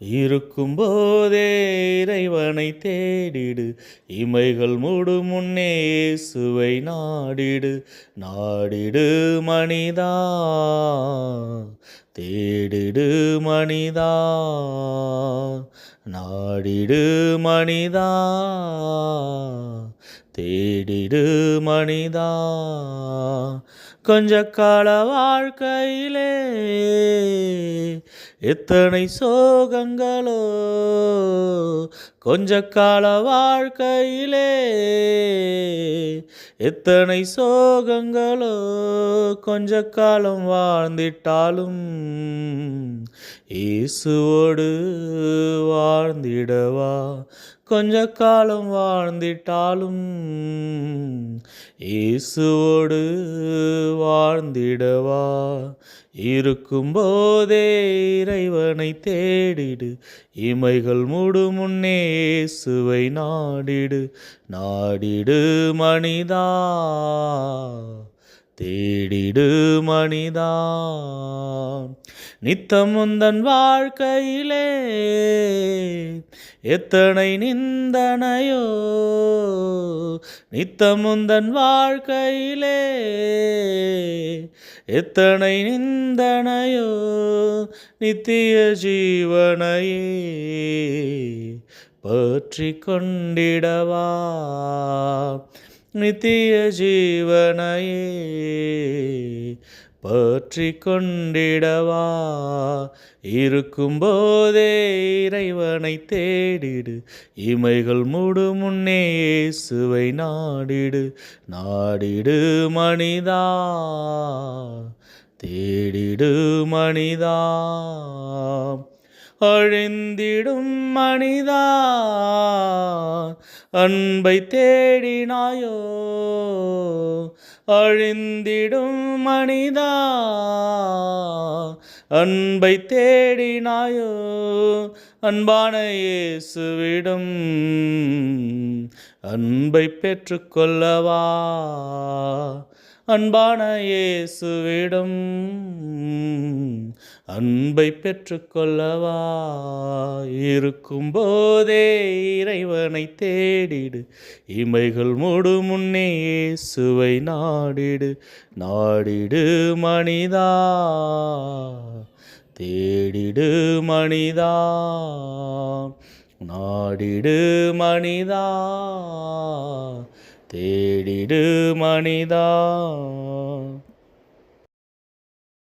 இருக்கும் போதே இறைவனை தேடிடு. இமைகள் மூடு முன்னே இயேசுவை நாடிடு. நாடிடு மனிதா தேடிடு மனிதா நாடிடு மனிதா தேடிடு மனிதா. கொஞ்ச கால வாழ்க்கையிலே எத்தனை சோகங்களோ. கொஞ்ச கால வாழ்க்கையிலே எத்தனை சோகங்களோ. கொஞ்ச காலம் வாழ்ந்திட்டாலும் இயேசுவோடு வாழ்ந்திடவா. கொஞ்ச காலம் வாழ்ந்திட்டாலும் இயேசுவோடு வாழ்ந்திடவா? இருக்கும்போதே இறைவனை தேடிடு இமைகள் மூடு முன்னே இயேசுவை நாடிடு நாடிடு மனிதா. தேடிடு மனிதா. நித்தம் உந்தன் வாழ்க்கையிலே எத்தனை நிந்தனையோ. நித்தம் உந்தன் வாழ்க்கையிலே எத்தனை நிந்தனையோ. நித்திய ஜீவனையே பற்றி கொண்டிடவா. நித்திய ஜீவனையே பற்றி கொண்டிடவா இருக்கும்போதே இறைவனை தேடிடு. இமைகள் மூடு முன்னே இயேசுவை நாடிடு. நாடிடு மனிதா தேடிடு மனிதா. அழிந்திடும் மனிதா அன்பை தேடினாயோ? அழிந்திடும் மனிதா அன்பை தேடினாயோ? அன்பான இயேசுவிடம் அன்பை பெற்றுக்கொள்ளவா? அன்பான இயேசுவிடம் அன்பை பெற்றுக்கொள்ளவா இருக்கும் போதே இறைவனை தேடிடு. இமைகள் மூடு முன்னே இயேசுவை நாடிடு. நாடிடு மனிதா தேடிடு மனிதா நாடிடு மனிதா. தேடிடு மனிதா.